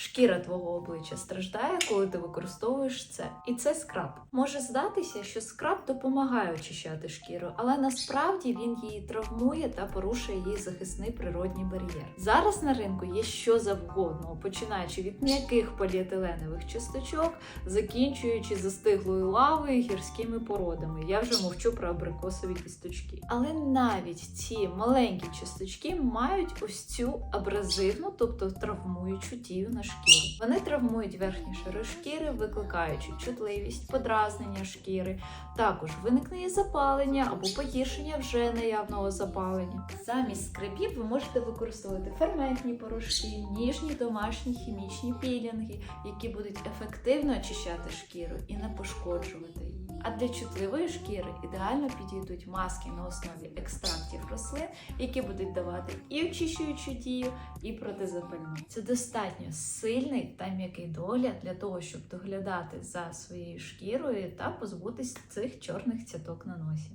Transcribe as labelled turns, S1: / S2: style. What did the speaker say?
S1: Шкіра твого обличчя страждає, коли ти використовуєш це. І це скраб. Може здатися, що скраб допомагає очищати шкіру, але насправді він її травмує та порушує її захисний природній бар'єр. Зараз на ринку є що завгодно, починаючи від м'яких поліетиленових часточок, закінчуючи застиглою лавою гірськими породами. Я вже мовчу про абрикосові кісточки. Але навіть ці маленькі часточки мають ось цю абразивну, тобто травмуючу дію на шкіру. Вони травмують верхні шари шкіри, викликаючи чутливість, подразнення шкіри, також виникнення запалення або погіршення вже наявного запалення. Замість скрипів ви можете використовувати ферментні порошки, ніжні домашні хімічні пілінги, які будуть ефективно очищати шкіру і не пошкоджувати її. А для чутливої шкіри ідеально підійдуть маски на основі екстрактів рослин, які будуть давати і очищуючу дію, і протизапальну. Це достатньо сильний та м'який догляд для того, щоб доглядати за своєю шкірою та позбутись цих чорних цяток на носі.